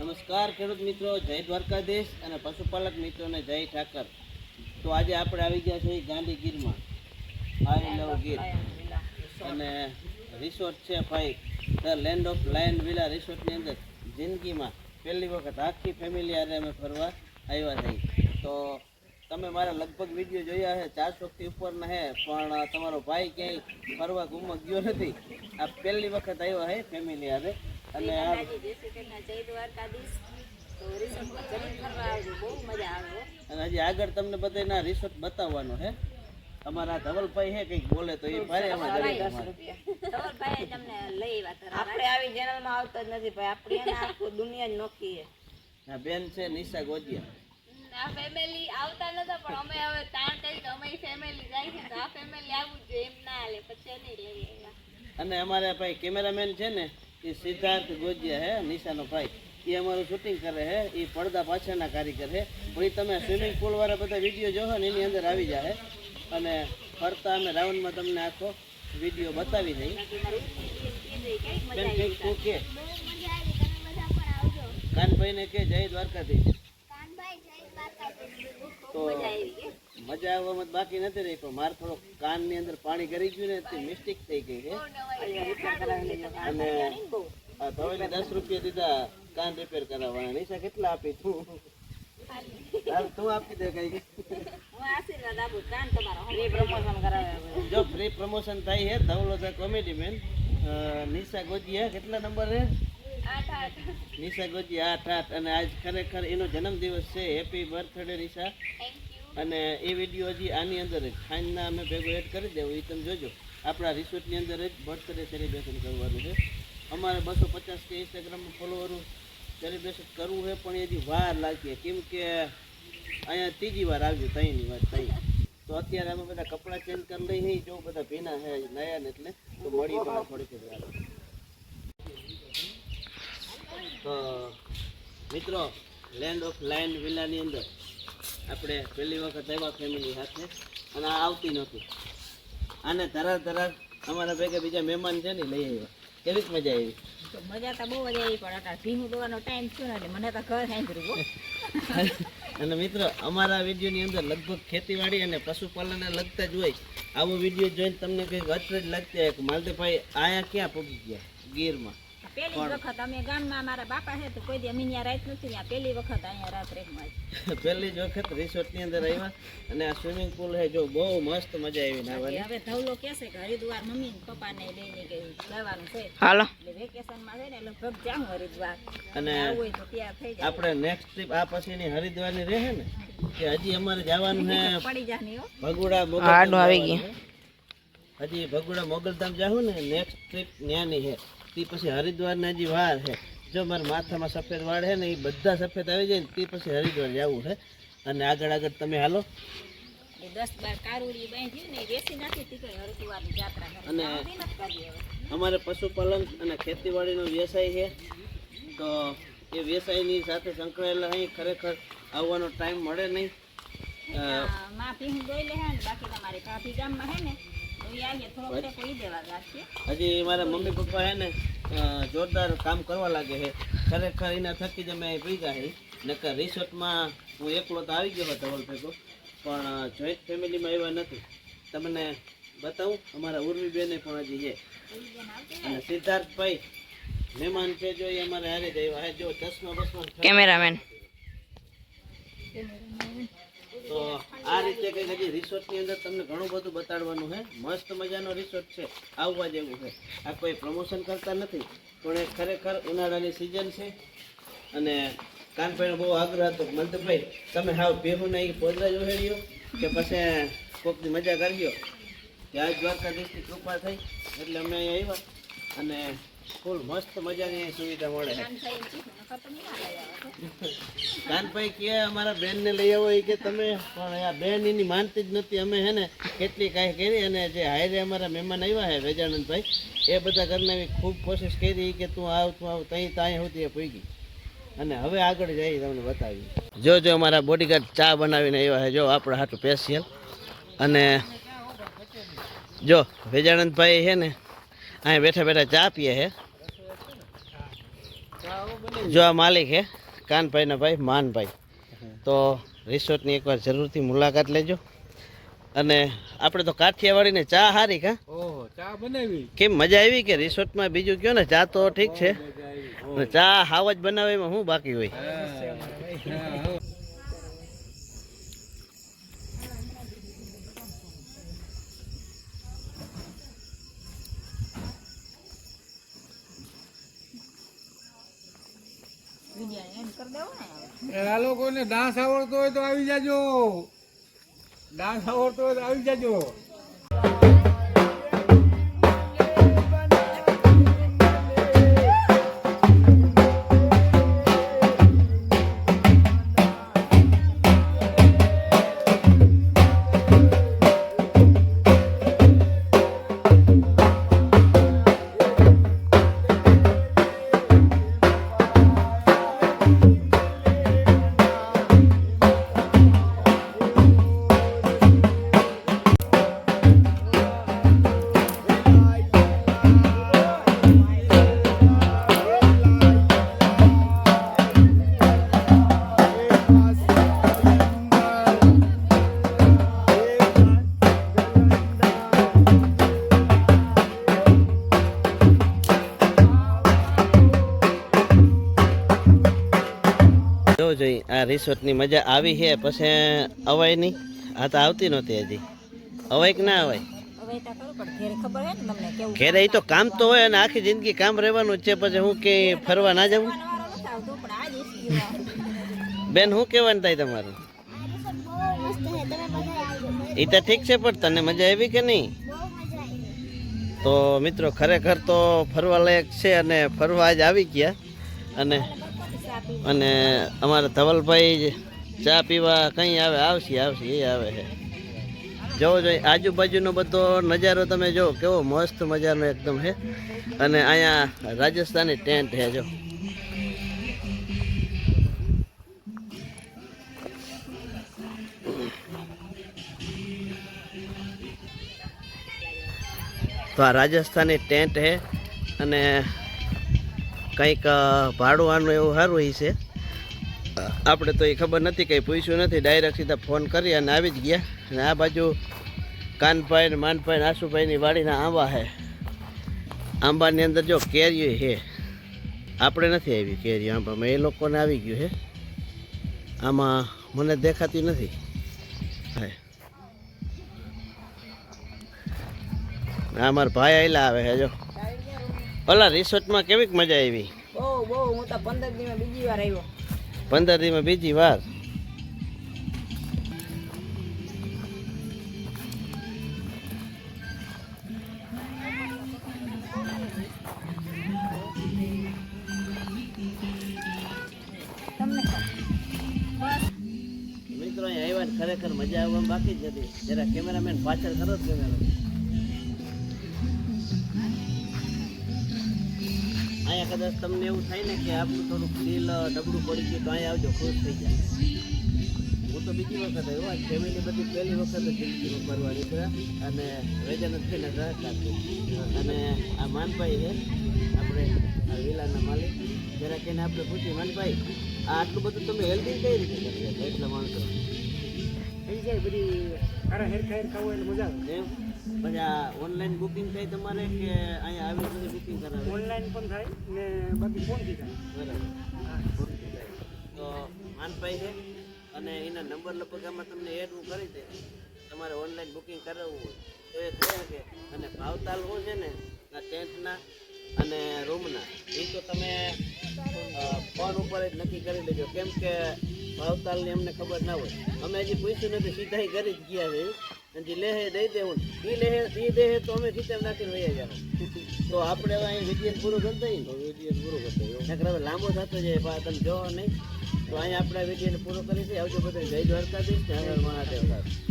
નમસ્કાર ખેડૂત મિત્રો, જય દ્વારકાધીશ અને પશુપાલક મિત્રોને જય ઠાકર. તો આજે આપણે આવી ગયા છીએ ગાંધી ગીરમાં આઈ લવ ગીર અને રિસોર્ટ છે ભાઈ the land of lion villa રિસોર્ટની અંદર. જિંદગીમાં પહેલી વખત આખી ફેમિલી આજે અમે ફરવા આવ્યા થઈ તો તમે મારા લગભગ વીડિયો જોયા છે ચારસોથી ઉપરના હે, પણ તમારો ભાઈ ક્યાંય ફરવા ઘૂમવા ગયો નથી. આ પહેલી વખત આવ્યો છે ફેમિલી આરે અને આ અને હજી આગળ તમને બધાના રિસોર્ટ બતાવવાનો હે. અમારા ધવલભાઈ હે કંઈક બોલે તો એ ભારે એમાં દરેક અમારે. આપણે આવી ચેનલમાં આવતા જ નથી ભાઈ આપણે એને આખું દુનિયા જ નોખી આ બેન છે નિશા ગોજિયા આ ફેમિલી આવતા નતા પણ અમે હવે તાણ કરી તો અમે ફેમિલી જાય છે તો આ ફેમિલી આવું જ જોઈએ એમ ના હાલે પછી નહીં લઈ અને અમારા ભાઈ કેમેરામેન છે ને એ સિદ્ધાર્થ ગોજિયા હે નિશાનો ભાઈ. એ અમારું શૂટિંગ કરે છે એ પડદા પાછળના કારીગર છે પછી તમે સ્વિમિંગ પુલ વાળા બધા વીડિયો જોહો ને એની અંદર આવી જાય અને ફરતા અમે રાઉન્ડમાં તમને આખો વીડિયો બતાવી દઈ. કાનભાઈને કે જય દ્વારકાધીશ. તો મજા આવવામાં બાકી નથી રહી પણ મારે થોડો કાનની અંદર પાણી ગરી ગયું ને તે મિસ્ટેક થઈ ગઈ છે અને આ ધોઈને દસ રૂપિયા દીધા કાન રિપેર કરાવવાના. નિશા કેટલા આપી તું? તું આપી દે કઈ. હું આશીર્વાદ આપું કાન તમારો ફ્રી પ્રમોશન કરાવે હવે. જો ફ્રી પ્રમોશન થાય છે Dhavlo the comedy man Nisha Gojiya કેટલા નંબર છે નિશા ગોજી આઠ આઠ. અને આજ ખરેખર એનો જન્મદિવસ છે. Happy birthday Nisha. અને એ વીડિયો હજી આની અંદર જ ખાંડના અમે ભેગો એડ કરી દેવું એ તમે જોજો. આપણા રિસોર્ટની અંદર જ બર્થડે સેલિબ્રેશન કરવાનું છે. અમારે બસો પચાસ કે ઇન્સ્ટાગ્રામમાં ફોલોવરો સેલિબ્રેશન કરવું છે, પણ એ હજી વાર લાગી. કેમ કે અહીંયા ત્રીજી વાર આવ્યું ત્રણની વાર ત્રણ તો અત્યારે અમે બધા કપડાં ચેન્જ કરી લઈ નહીં જો બધા ભીના છે, નયા ને એટલે, તો મળી થોડીક વાર. તો મિત્રો લેન્ડ ઓફ લાઇન વિલાની અંદર આપણે પહેલી વખત આવ્યા ફેમિલી સાથે અને આ આવતી નહોતી. આને તરત ધરાર અમારા ભેગા બીજા મહેમાન છે ને લઈ આવ્યા. કેવી મજા આવી? મજા તો બહુ મજા આવી પણ અત્યારે ભીનું દોવાનો ટાઈમ થયો ને એટલે મને તો ઘર સાંભળ્યું અને મિત્રો અમારા વિડીયોની અંદર લગભગ ખેતીવાડી અને પશુપાલનને લગતા જ હોય. આવો વીડિયો જોઈને તમને કંઈક અચરજ લાગતી હોય કે માલદેભાઈ આયા ક્યાં પહોંચી ગયા ગીરમાં? પેલી વખત અમે ગામમાં મારા બાપા છે તો કોઈ દી અમે ત્યાં રાત નથી ત્યાં પેલી વખત અહીંયા રાત રેકમાં પહેલી જ વખત રિસોર્ટની અંદર આવ્યા અને આ સ્વિમિંગ પુલ છે જો બહુ મસ્ત મજા આવી નાહવાની હવે ધવલો કહેશે કે હરિદ્વાર મમ્મી ને પપ્પા ને લઈને જવાનું છે. હાલો. એટલે વેકેશનમાં છે ને લગભગ જાઉં હરિદ્વાર. અને આવું હોય તો ત્યાં થઈ આપણે નેક્સ્ટ ટ્રીપ આ પછીની હરિદ્વારની રહે ને કે હજી અમારે જવાનું છે પડી જાની હો. ભગુડા મોગલધામ આવી ગયા. હજી ભગુડા મોગલધામ જાહું ને નેક્સ્ટ ટ્રીપ ન્યાની છે. તે પછી હરિદ્વારના જે વાર છે જો મારા માથામાં સફેદ વાળ છે ને એ બધા સફેદ આવી જાય ને તે પછી હરિદ્વાર જવું છે અને આગળ આગળ તમે હાલો. અને. અમારે પશુપાલન અને ખેતીવાડીનો વ્યવસાય છે તો એ વ્યવસાયની સાથે સંકળાયેલા અહીં ખરેખર આવવાનો ટાઈમ મળે નહીં બાકી તમારે ગામમાં હે ને હજી મારા મમ્મી પપ્પા હે ને જોરદાર કામ કરવા લાગે છે. ખરેખર એના થકી જ અમે ભેગા છે નકર રિસોર્ટમાં હું એકલો તો આવી ગયો હતો ધવલ ભેગો, પણ જોઈન્ટ ફેમિલીમાં એવા નથી. તમને બતાવું, અમારા ઉર્વીબેને પણ હજી છે. અને સિદ્ધાર્થભાઈ મહેમાન છે જો એ અમારે હારે જ આવ્યા જો ચશ્મા બસમાં કેમેરામેન. તો આ રીતે કંઈક હજી રિસોર્ટની અંદર તમને ઘણું બધું બતાડવાનું છે મસ્ત મજાનો રિસોર્ટ છે. આવવા જેવું છે આ કોઈ પ્રમોશન કરતા નથી, પણ એ ખરેખર ઉનાળાની સિઝન છે. અને કાનભાઈ બહુ આગ્રહ હતો મંતભાઈ તમે હાવ ભેહું નહીં પોદરા જોહેડ્યો કે પછી કોકની મજા કરજો. ત્યાં દ્વારકાધીશની કૃપા થઈ, એટલે અમે અહીંયા આવ્યા. અને ફૂલ મસ્ત મજાની અહીં સુવિધા મળે કાનભાઈ કે અમારા બેનને લઈ આવો એ કે તમે, પણ આ બેન એની માનતી જ નથી. અમે હે ને કેટલી કાંઈ કરી અને જે હાયરે અમારા મહેમાન આવ્યા હે વેજાનંદભાઈ, એ બધા ઘરને ખૂબ કોશિશ કરી કે તું આવ તું આવ, તઈ ત્યાં સુધી એ પૂગી. અને હવે આગળ જઈ તમને બતાવી. જો જો, અમારા બોડીગાર્ડ ચા બનાવીને આવ્યા હે. જો, આપણે હાટું સ્પેશિયલ અને જો, વેજાનંદભાઈ છે ને અહીંયા બેઠા બેઠા ચા પીએ છે જો, આ માલિક હે. કાનભાઈના ભાઈ માનભાઈ. તો રિસોર્ટની એકવાર જરૂરથી મુલાકાત લેજો. અને આપણે તો કાઠિયાવાડીને ચા હારી કા ચા બનાવી. કેમ મજા આવી કે રિસોર્ટમાં બીજું કયો ને? ચા તો ઠીક છે. ચા હાવ જ બનાવવામાં શું બાકી હોય વીડિયો એન્ડ કરી દેવો ને એ આ લોકોને ડાન્સ આવડતો હોય તો આવી જાજો. ડાન્સ આવડતો હોય તો આવી જાજો. આ રિસોર્ટની મજા આવી છે પછી અવાય નહીં. આ તો આવતી નહોતી હજી. અવાય કે ના અવાય? ઘેર એ તો કામ તો હોય અને આખી જિંદગી કામ રહેવાનું છે પછી હું કે ફરવા ના જવું ઈસકી બેન શું કહેવાનું થાય તમારું? એ તો ઠીક છે પણ તને મજા આવી કે નહીં? તો મિત્રો ખરેખર તો ફરવા લાયક છે અને ફરવા જ આવી ગયા. અને અને અમારા ધવલભાઈ ચા પીવા કંઈ આવે? આવશે આવશે, એ આવે છે. જોવો જોઈએ આજુબાજુનો બધો નજારો તમે જો, કેવો મસ્ત મજાનો એકદમ છે. અને અહીંયા રાજસ્થાની ટેન્ટ છે, જો. તો આ રાજસ્થાની ટેન્ટ છે, અને કંઈક ભાડું આનું એવું સારું એ છે. આપણે તો એ ખબર નથી, કંઈ પૂછ્યું નથી. ડાયરેક્ટ સીધા ફોન કરી અને આવી જ ગયા. અને આ બાજુ કાનભાઈ ને માનભાઈ ને આશુભાઈની વાડીના આંબા છે આંબાની અંદર જો કેરીઓ છે આપણે નથી આવી કેરીઓ આંબામાં. એ લોકોને આવી ગયું છે આમાં મને દેખાતી નથી. હા મારા ભાઈ આવેલા આવે છે જો. ઓલા રિસોર્ટમાં કેવીક મજા આવી? બહુ બહુ હું તો પંદર દિવસ બીજી વાર આવ્યો. પંદર દીમાં બીજી વાર? મિત્રો અહીં આવ્યા ખરેખર મજા આવવા બાકી જ નથી. જરા કેમેરામેન પાછળ કરો કેમેરો કદાચ તમને એવું થાય ને કે આપણું થોડુંક દિલ ડબડું પડી ગયું તો અહીંયા આવજો ખુશ થઈ જાય. હું તો બીજી વખત આવ્યો આ ફેમિલી બધી પહેલી વખત જ જિંદગીમાં ફરવા નીકળ્યા અને વેજન જ થઈને રાહત અને આ માનભાઈ છે આપણે આ વિલાના માલિક. જરાક એને આપણે પૂછીએ માનભાઈ આ આટલું બધું તમે હેલ્ધી કઈ રીતે કરી એટલા માણસો. થઈ જાય બધી અરે હેર ખાઈ ખાવું એટલે મજા આવે. એમ? પછી આ ઓનલાઈન બુકિંગ થાય તમારે કે અહીંયા આવી બધી બુકિંગ કરાવે? ઓનલાઈન પણ થાય ને બાકી ફોનથી થાય. બરાબર. તો માનભાઈ છે અને એના નંબર આમાં તમને એડ હું કરી દે તમારે ઓનલાઈન બુકિંગ કરાવવું હોય તો એ થઈ શકે. અને ભાવતાલ હું છે ને આ ટેન્ટના અને રૂમના એ તો તમે ફોન ઉપર જ નક્કી કરી લેજો. કેમ કે ભાવતાલની અમને ખબર ના હોય. અમે હજી પૂછ્યું નથી સીધા કરી જ ગયા છે. અને જે લેહે દઈ દેવું એ લેહે એ દેહે તો અમે ખીચામાં નાખીને વહી જાવ તો આપણે હવે અહીં વીડિયો પૂરું કરી દઈએ તો વીડિયો પૂરું કરી દઈએ નકર હવે લાંબો થતો જાય પા તમે જોવો નહીં. તો અહીં આપણે વિડીયોને પૂરો કરી દઈએ આવજો બધા જય દ્વારકાધીશ ને હર મહાદેવ.